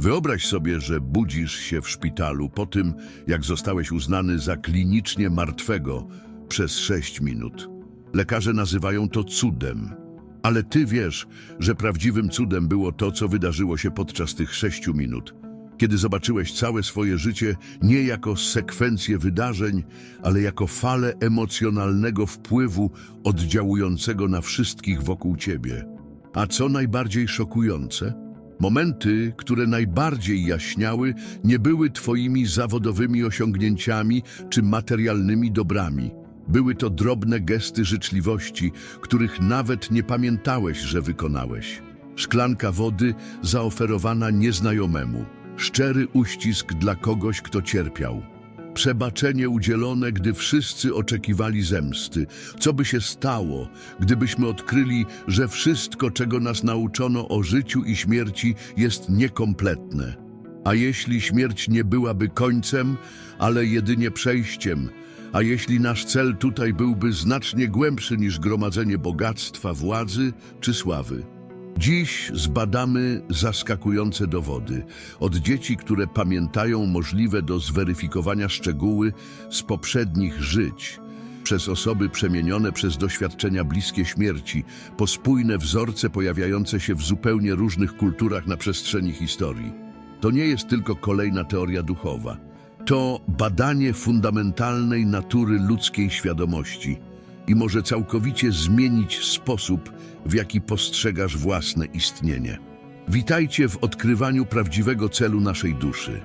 Wyobraź sobie, że budzisz się w szpitalu po tym, jak zostałeś uznany za klinicznie martwego przez 6 minut. Lekarze nazywają to cudem. Ale ty wiesz, że prawdziwym cudem było to, co wydarzyło się podczas tych sześciu minut. Kiedy zobaczyłeś całe swoje życie nie jako sekwencję wydarzeń, ale jako falę emocjonalnego wpływu oddziałującego na wszystkich wokół ciebie. A co najbardziej szokujące? Momenty, które najbardziej jaśniały, nie były twoimi zawodowymi osiągnięciami czy materialnymi dobrami. Były to drobne gesty życzliwości, których nawet nie pamiętałeś, że wykonałeś. Szklanka wody zaoferowana nieznajomemu, szczery uścisk dla kogoś, kto cierpiał. Przebaczenie udzielone, gdy wszyscy oczekiwali zemsty. Co by się stało, gdybyśmy odkryli, że wszystko, czego nas nauczono o życiu i śmierci, jest niekompletne? A jeśli śmierć nie byłaby końcem, ale jedynie przejściem? A jeśli nasz cel tutaj byłby znacznie głębszy niż gromadzenie bogactwa, władzy czy sławy? Dziś zbadamy zaskakujące dowody. Od dzieci, które pamiętają możliwe do zweryfikowania szczegóły z poprzednich żyć, przez osoby przemienione przez doświadczenia bliskie śmierci, po spójne wzorce pojawiające się w zupełnie różnych kulturach na przestrzeni historii. To nie jest tylko kolejna teoria duchowa. To badanie fundamentalnej natury ludzkiej świadomości i może całkowicie zmienić sposób, w jaki postrzegasz własne istnienie. Witajcie w odkrywaniu prawdziwego celu naszej duszy.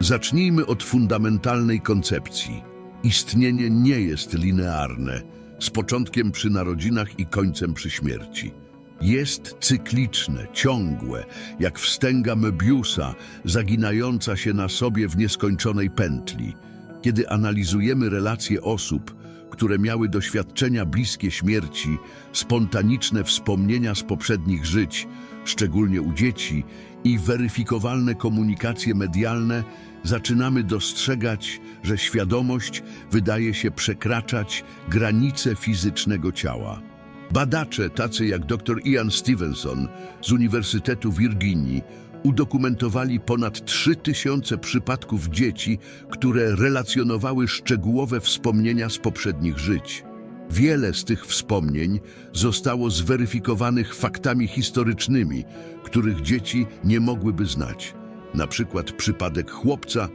Zacznijmy od fundamentalnej koncepcji. Istnienie nie jest linearne, z początkiem przy narodzinach i końcem przy śmierci. Jest cykliczne, ciągłe, jak wstęga Möbiusa, zaginająca się na sobie w nieskończonej pętli. Kiedy analizujemy relacje osób, które miały doświadczenia bliskie śmierci, spontaniczne wspomnienia z poprzednich żyć, szczególnie u dzieci, i weryfikowalne komunikacje medialne, zaczynamy dostrzegać, że świadomość wydaje się przekraczać granice fizycznego ciała. Badacze, tacy jak dr Ian Stevenson z Uniwersytetu Virginii, udokumentowali ponad 3000 przypadków dzieci, które relacjonowały szczegółowe wspomnienia z poprzednich żyć. Wiele z tych wspomnień zostało zweryfikowanych faktami historycznymi, których dzieci nie mogłyby znać. Na przykład przypadek chłopca,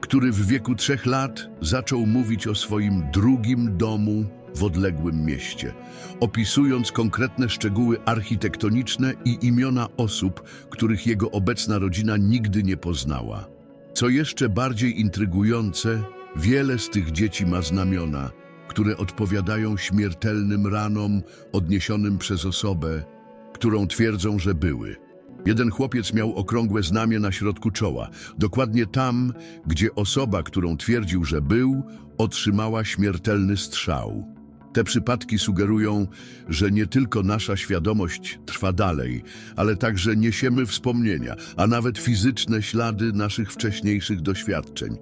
który w wieku trzech lat zaczął mówić o swoim drugim domu w odległym mieście, opisując konkretne szczegóły architektoniczne i imiona osób, których jego obecna rodzina nigdy nie poznała. Co jeszcze bardziej intrygujące, wiele z tych dzieci ma znamiona, które odpowiadają śmiertelnym ranom odniesionym przez osobę, którą twierdzą, że były. Jeden chłopiec miał okrągłe znamie na środku czoła, dokładnie tam, gdzie osoba, którą twierdził, że był, otrzymała śmiertelny strzał. Te przypadki sugerują, że nie tylko nasza świadomość trwa dalej, ale także niesiemy wspomnienia, a nawet fizyczne ślady naszych wcześniejszych doświadczeń.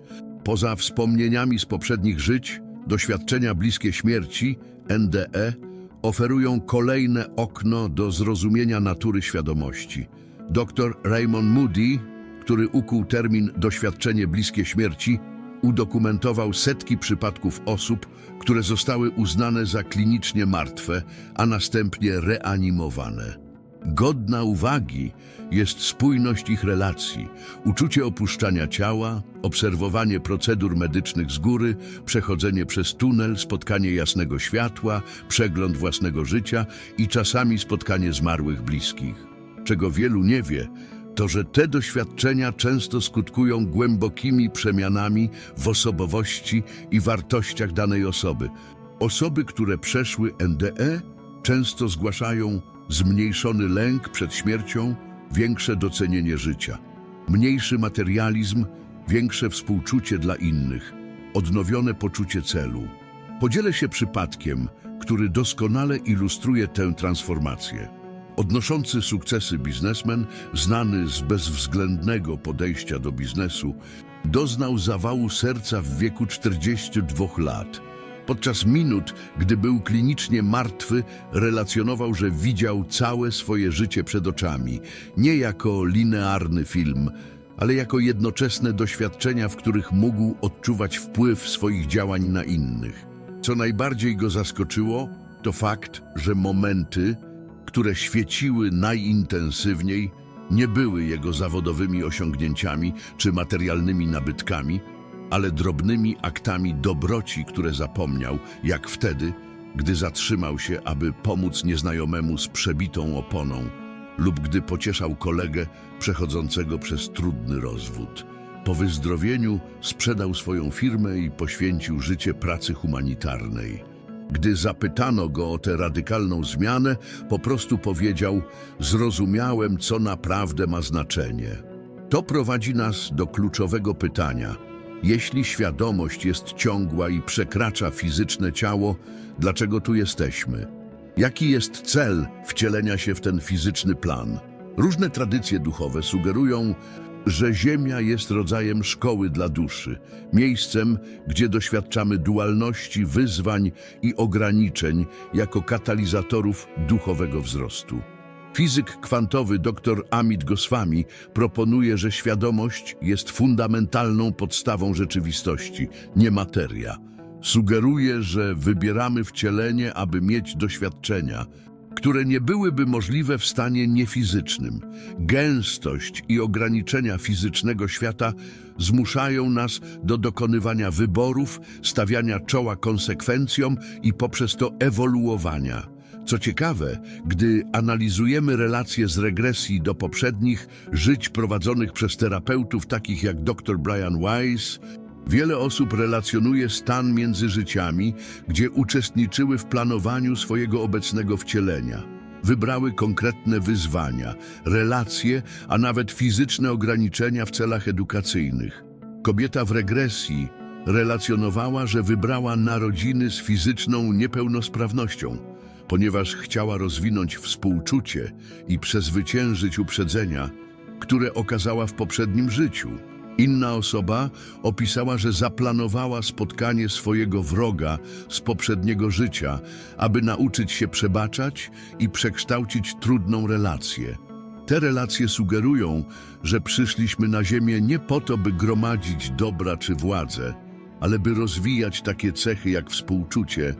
Poza wspomnieniami z poprzednich żyć, doświadczenia bliskie śmierci, NDE, oferują kolejne okno do zrozumienia natury świadomości. Dr Raymond Moody, który ukuł termin doświadczenie bliskie śmierci, udokumentował setki przypadków osób, które zostały uznane za klinicznie martwe, a następnie reanimowane. Godna uwagi jest spójność ich relacji, uczucie opuszczania ciała, obserwowanie procedur medycznych z góry, przechodzenie przez tunel, spotkanie jasnego światła, przegląd własnego życia i czasami spotkanie zmarłych bliskich. Czego wielu nie wie, to że te doświadczenia często skutkują głębokimi przemianami w osobowości i wartościach danej osoby. Osoby, które przeszły NDE, często zgłaszają zmniejszony lęk przed śmiercią, większe docenienie życia, mniejszy materializm, większe współczucie dla innych, odnowione poczucie celu. Podzielę się przypadkiem, który doskonale ilustruje tę transformację. Odnoszący sukcesy biznesmen, znany z bezwzględnego podejścia do biznesu, doznał zawału serca w wieku 42 lat. Podczas minut, gdy był klinicznie martwy, relacjonował, że widział całe swoje życie przed oczami, nie jako linearny film, ale jako jednoczesne doświadczenia, w których mógł odczuwać wpływ swoich działań na innych. Co najbardziej go zaskoczyło, to fakt, że momenty, które świeciły najintensywniej, nie były jego zawodowymi osiągnięciami czy materialnymi nabytkami, ale drobnymi aktami dobroci, które zapomniał, jak wtedy, gdy zatrzymał się, aby pomóc nieznajomemu z przebitą oponą, lub gdy pocieszał kolegę przechodzącego przez trudny rozwód. Po wyzdrowieniu sprzedał swoją firmę i poświęcił życie pracy humanitarnej. Gdy zapytano go o tę radykalną zmianę, po prostu powiedział: Zrozumiałem, co naprawdę ma znaczenie. To prowadzi nas do kluczowego pytania. Jeśli świadomość jest ciągła i przekracza fizyczne ciało, dlaczego tu jesteśmy? Jaki jest cel wcielenia się w ten fizyczny plan? Różne tradycje duchowe sugerują, że Ziemia jest rodzajem szkoły dla duszy, miejscem, gdzie doświadczamy dualności, wyzwań i ograniczeń jako katalizatorów duchowego wzrostu. Fizyk kwantowy dr Amit Goswami proponuje, że świadomość jest fundamentalną podstawą rzeczywistości, nie materia. Sugeruje, że wybieramy wcielenie, aby mieć doświadczenia, które nie byłyby możliwe w stanie niefizycznym. Gęstość i ograniczenia fizycznego świata zmuszają nas do dokonywania wyborów, stawiania czoła konsekwencjom i poprzez to ewoluowania. Co ciekawe, gdy analizujemy relacje z regresji do poprzednich żyć prowadzonych przez terapeutów takich jak dr Brian Weiss, wiele osób relacjonuje stan między życiami, gdzie uczestniczyły w planowaniu swojego obecnego wcielenia. Wybrały konkretne wyzwania, relacje, a nawet fizyczne ograniczenia w celach edukacyjnych. Kobieta w regresji relacjonowała, że wybrała narodziny z fizyczną niepełnosprawnością, ponieważ chciała rozwinąć współczucie i przezwyciężyć uprzedzenia, które okazała w poprzednim życiu. Inna osoba opisała, że zaplanowała spotkanie swojego wroga z poprzedniego życia, aby nauczyć się przebaczać i przekształcić trudną relację. Te relacje sugerują, że przyszliśmy na Ziemię nie po to, by gromadzić dobra czy władzę, ale by rozwijać takie cechy jak współczucie,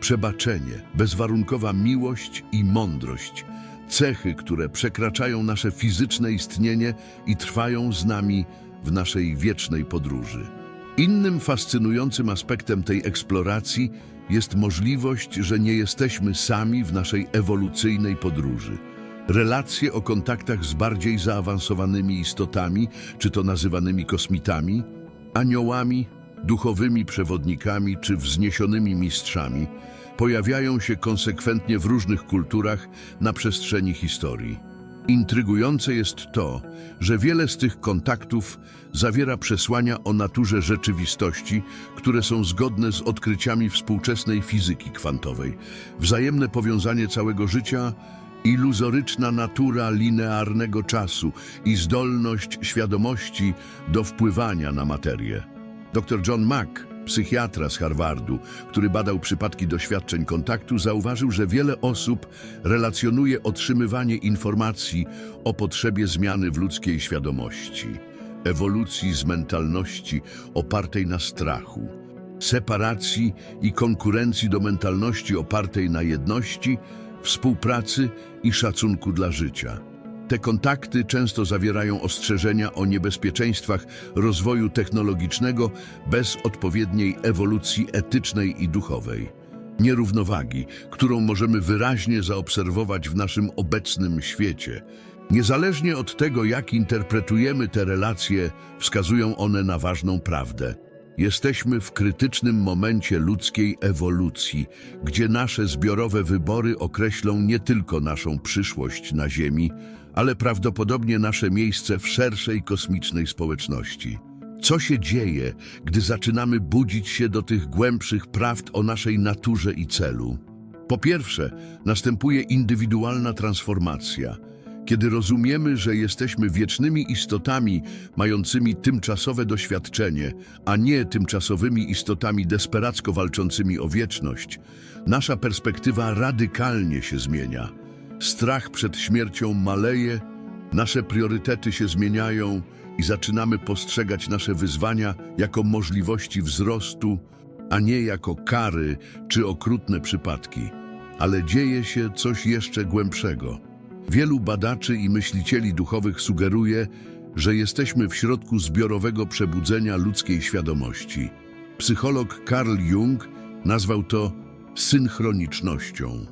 przebaczenie, bezwarunkowa miłość i mądrość. Cechy, które przekraczają nasze fizyczne istnienie i trwają z nami w naszej wiecznej podróży. Innym fascynującym aspektem tej eksploracji jest możliwość, że nie jesteśmy sami w naszej ewolucyjnej podróży. Relacje o kontaktach z bardziej zaawansowanymi istotami, czy to nazywanymi kosmitami, aniołami, duchowymi przewodnikami czy wzniesionymi mistrzami, pojawiają się konsekwentnie w różnych kulturach na przestrzeni historii. Intrygujące jest to, że wiele z tych kontaktów zawiera przesłania o naturze rzeczywistości, które są zgodne z odkryciami współczesnej fizyki kwantowej. Wzajemne powiązanie całego życia, iluzoryczna natura linearnego czasu i zdolność świadomości do wpływania na materię. Dr John Mack, psychiatra z Harvardu, który badał przypadki doświadczeń kontaktu, zauważył, że wiele osób relacjonuje otrzymywanie informacji o potrzebie zmiany w ludzkiej świadomości, ewolucji z mentalności opartej na strachu, separacji i konkurencji do mentalności opartej na jedności, współpracy i szacunku dla życia. Te kontakty często zawierają ostrzeżenia o niebezpieczeństwach rozwoju technologicznego bez odpowiedniej ewolucji etycznej i duchowej. Nierównowagi, którą możemy wyraźnie zaobserwować w naszym obecnym świecie. Niezależnie od tego, jak interpretujemy te relacje, wskazują one na ważną prawdę. Jesteśmy w krytycznym momencie ludzkiej ewolucji, gdzie nasze zbiorowe wybory określą nie tylko naszą przyszłość na Ziemi, ale prawdopodobnie nasze miejsce w szerszej kosmicznej społeczności. Co się dzieje, gdy zaczynamy budzić się do tych głębszych prawd o naszej naturze i celu? Po pierwsze, następuje indywidualna transformacja. Kiedy rozumiemy, że jesteśmy wiecznymi istotami mającymi tymczasowe doświadczenie, a nie tymczasowymi istotami desperacko walczącymi o wieczność, nasza perspektywa radykalnie się zmienia. Strach przed śmiercią maleje, nasze priorytety się zmieniają i zaczynamy postrzegać nasze wyzwania jako możliwości wzrostu, a nie jako kary czy okrutne przypadki. Ale dzieje się coś jeszcze głębszego. Wielu badaczy i myślicieli duchowych sugeruje, że jesteśmy w środku zbiorowego przebudzenia ludzkiej świadomości. Psycholog Carl Jung nazwał to synchronicznością,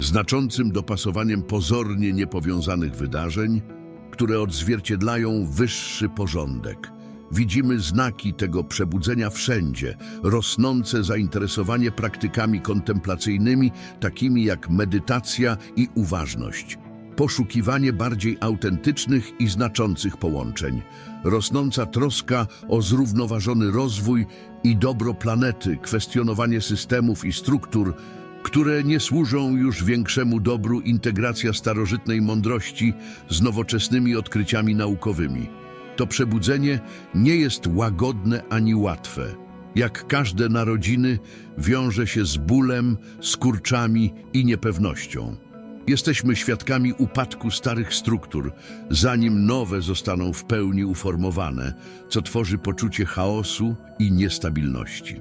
znaczącym dopasowaniem pozornie niepowiązanych wydarzeń, które odzwierciedlają wyższy porządek. Widzimy znaki tego przebudzenia wszędzie, rosnące zainteresowanie praktykami kontemplacyjnymi, takimi jak medytacja i uważność, poszukiwanie bardziej autentycznych i znaczących połączeń, rosnąca troska o zrównoważony rozwój i dobro planety, kwestionowanie systemów i struktur, które nie służą już większemu dobru integracja starożytnej mądrości z nowoczesnymi odkryciami naukowymi. To przebudzenie nie jest łagodne ani łatwe. Jak każde narodziny, wiąże się z bólem, skurczami i niepewnością. Jesteśmy świadkami upadku starych struktur, zanim nowe zostaną w pełni uformowane, co tworzy poczucie chaosu i niestabilności.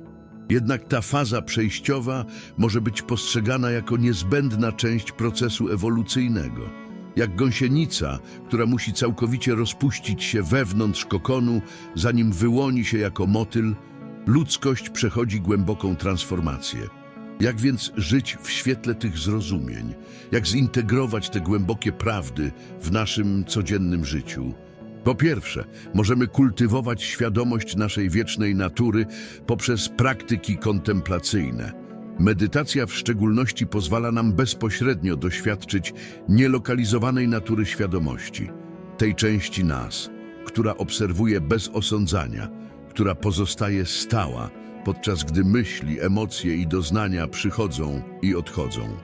Jednak ta faza przejściowa może być postrzegana jako niezbędna część procesu ewolucyjnego. Jak gąsienica, która musi całkowicie rozpuścić się wewnątrz kokonu, zanim wyłoni się jako motyl, ludzkość przechodzi głęboką transformację. Jak więc żyć w świetle tych zrozumień? Jak zintegrować te głębokie prawdy w naszym codziennym życiu? Po pierwsze, możemy kultywować świadomość naszej wiecznej natury poprzez praktyki kontemplacyjne. Medytacja w szczególności pozwala nam bezpośrednio doświadczyć nielokalizowanej natury świadomości, tej części nas, która obserwuje bez osądzania, która pozostaje stała, podczas gdy myśli, emocje i doznania przychodzą i odchodzą.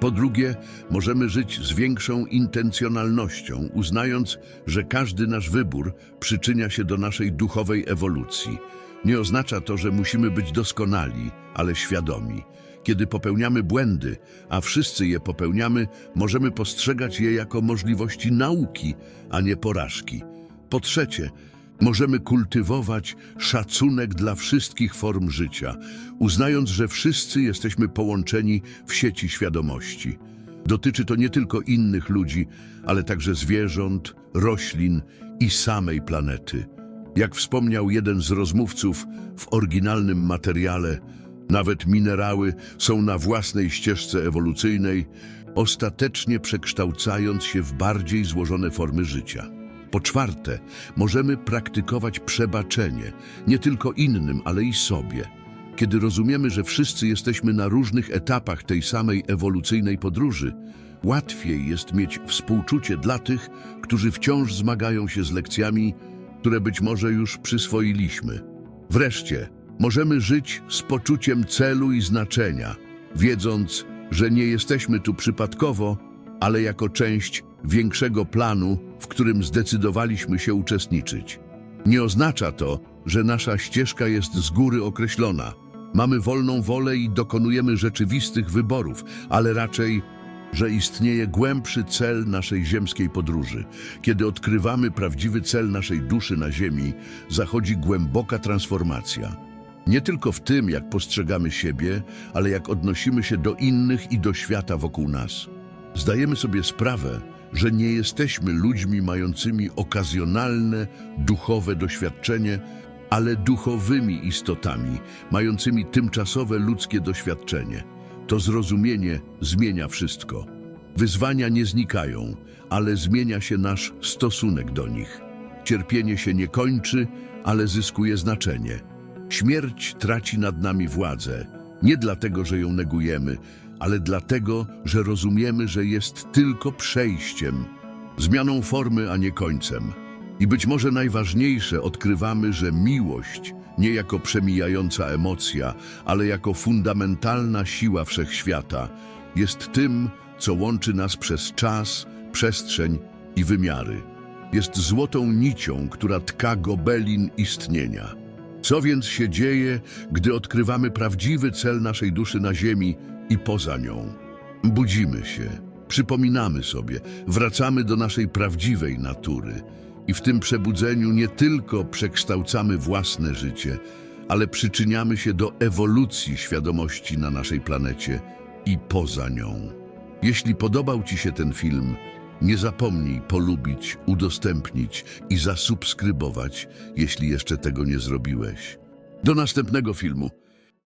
Po drugie, możemy żyć z większą intencjonalnością, uznając, że każdy nasz wybór przyczynia się do naszej duchowej ewolucji. Nie oznacza to, że musimy być doskonali, ale świadomi. Kiedy popełniamy błędy, a wszyscy je popełniamy, możemy postrzegać je jako możliwości nauki, a nie porażki. Po trzecie, możemy kultywować szacunek dla wszystkich form życia, uznając, że wszyscy jesteśmy połączeni w sieci świadomości. Dotyczy to nie tylko innych ludzi, ale także zwierząt, roślin i samej planety. Jak wspomniał jeden z rozmówców w oryginalnym materiale, nawet minerały są na własnej ścieżce ewolucyjnej, ostatecznie przekształcając się w bardziej złożone formy życia. Po czwarte, możemy praktykować przebaczenie, nie tylko innym, ale i sobie. Kiedy rozumiemy, że wszyscy jesteśmy na różnych etapach tej samej ewolucyjnej podróży, łatwiej jest mieć współczucie dla tych, którzy wciąż zmagają się z lekcjami, które być może już przyswoiliśmy. Wreszcie, możemy żyć z poczuciem celu i znaczenia, wiedząc, że nie jesteśmy tu przypadkowo, ale jako część większego planu, w którym zdecydowaliśmy się uczestniczyć. Nie oznacza to, że nasza ścieżka jest z góry określona. Mamy wolną wolę i dokonujemy rzeczywistych wyborów, ale raczej, że istnieje głębszy cel naszej ziemskiej podróży. Kiedy odkrywamy prawdziwy cel naszej duszy na ziemi, zachodzi głęboka transformacja. Nie tylko w tym, jak postrzegamy siebie, ale jak odnosimy się do innych i do świata wokół nas. Zdajemy sobie sprawę, że nie jesteśmy ludźmi mającymi okazjonalne, duchowe doświadczenie, ale duchowymi istotami, mającymi tymczasowe ludzkie doświadczenie. To zrozumienie zmienia wszystko. Wyzwania nie znikają, ale zmienia się nasz stosunek do nich. Cierpienie się nie kończy, ale zyskuje znaczenie. Śmierć traci nad nami władzę, nie dlatego, że ją negujemy, ale dlatego, że rozumiemy, że jest tylko przejściem, zmianą formy, a nie końcem. I być może najważniejsze, odkrywamy, że miłość nie jako przemijająca emocja, ale jako fundamentalna siła wszechświata jest tym, co łączy nas przez czas, przestrzeń i wymiary. Jest złotą nicią, która tka gobelin istnienia. Co więc się dzieje, gdy odkrywamy prawdziwy cel naszej duszy na ziemi i poza nią? Budzimy się, przypominamy sobie, wracamy do naszej prawdziwej natury. I w tym przebudzeniu nie tylko przekształcamy własne życie, ale przyczyniamy się do ewolucji świadomości na naszej planecie i poza nią. Jeśli podobał Ci się ten film, nie zapomnij polubić, udostępnić i zasubskrybować, jeśli jeszcze tego nie zrobiłeś. Do następnego filmu.